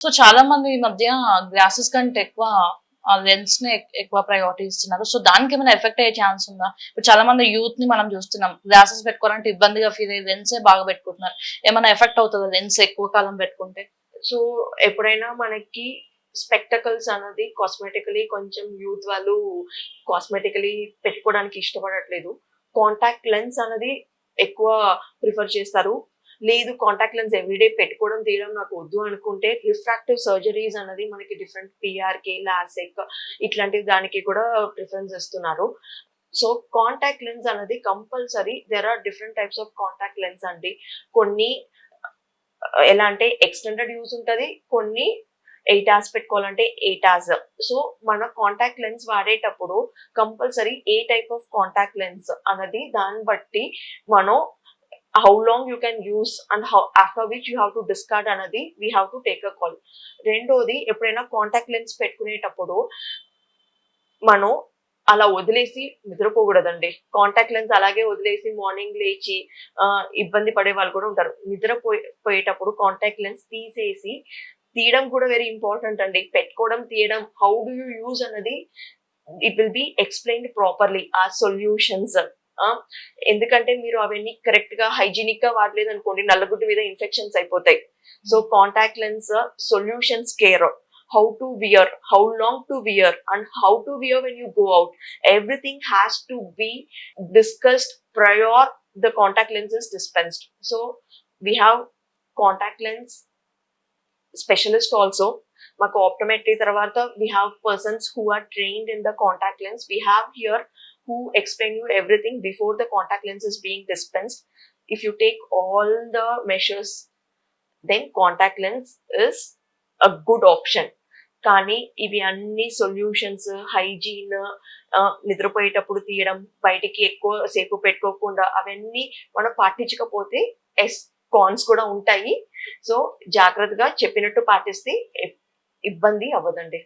So చాలా మంది ఈ మధ్య గ్లాసెస్ కంటే ఎక్కువ ఆ లెన్స్ని ఎక్కువ ప్రయారిటీ ఇస్తున్నారు. సో దానికి ఏమైనా ఎఫెక్ట్ అయ్యే ఛాన్స్ ఉందా? ఇప్పుడు చాలా మంది యూత్ని మనం చూస్తున్నాం. గ్లాసెస్ పెట్టుకోవాలంటే ఇబ్బందిగా ఫీల్ అయ్యి లెన్సే బాగా పెట్టుకుంటున్నారు. ఏమైనా ఎఫెక్ట్ అవుతుందా లెన్స్ ఎక్కువ కాలం పెట్టుకుంటే? సో ఎప్పుడైనా మనకి స్పెక్టకల్స్ అనేది కాస్మెటికలీ కొంచెం యూత్ వాళ్ళు కాస్మెటికలీ పెట్టుకోవడానికి ఇష్టపడట్లేదు. కాంటాక్ట్ లెన్స్ అనేది ఎక్కువ ప్రిఫర్ చేస్తారు. లేదు కాంటాక్ట్ లెన్స్ ఎవ్రీడే పెట్టుకోవడం తీయడం నాకు వద్దు అనుకుంటే రిఫ్రాక్టివ్ సర్జరీస్ అనేది మనకి డిఫరెంట్ పిఆర్కే లాసెక్ ఇట్లాంటి దానికి కూడా ప్రిఫరెన్స్ ఇస్తున్నారు. సో కాంటాక్ట్ లెన్స్ అనేది compulsory there are different types of contact lens అండి. కొన్ని ఎలా అంటే ఎక్స్టెండెడ్ యూజ్ ఉంటుంది కొన్ని ఎయిట్ అవర్స్ పెట్టుకోవాలంటే ఎయిట్ అవర్స్ సో మన కాంటాక్ట్ లెన్స్ వాడేటప్పుడు కంపల్సరీ ఏ టైప్ ఆఫ్ కాంటాక్ట్ లెన్స్ అన్నది దాన్ని బట్టి మనం how long you can use and how after which you have to discard అనేది we have to take a call రెండోది ఎప్పుడైనా కాంటాక్ట్ లెన్స్ పెట్టుకునేటప్పుడు మనం అలా వదిలేసి నిద్రపోకూడదండి. కాంటాక్ట్ లెన్స్ అలాగే వదిలేసి మార్నింగ్ లేచి ఇబ్బంది పడే వాళ్ళు కూడా ఉంటారు. నిద్రపోయే పోయేటప్పుడు కాంటాక్ట్ లెన్స్ తీసేసి తీయడం కూడా వెరీ ఇంపార్టెంట్ అండి. పెట్టుకోవడం తీయడం హౌ డు యూ యూజ్ అన్నది it will be explained properly ఆ solutions ఎందుకంటే మీరు అవన్నీ కరెక్ట్ గా హైజీనిక్ గా వాడలేదు అనుకోండి నల్లగుడ్డు మీద ఇన్ఫెక్షన్స్ అయిపోతాయి so contact lens solutions care how to wear how long to wear and how to wear when you go out everything has to be discussed prior the contact lens is dispensed so we have contact lens specialist also మాకు optometry తర్వాత we have persons who are trained in the contact lens we have who explain explain you everything before the lens is is being If if take take all the measures then lens is is good good option కానీ ఇవి అన్ని solutions hygiene నిద్రపోయేటప్పుడు తీయడం బయటికి ఎక్కువ సేపు పెట్టుకోకుండా అవన్నీ మనం పాటించకపోతే ఎస్ కాన్స్ కూడా ఉంటాయి. సో జాగ్రత్తగా చెప్పినట్టు పాటిస్తే ఇబ్బంది అవ్వదండి.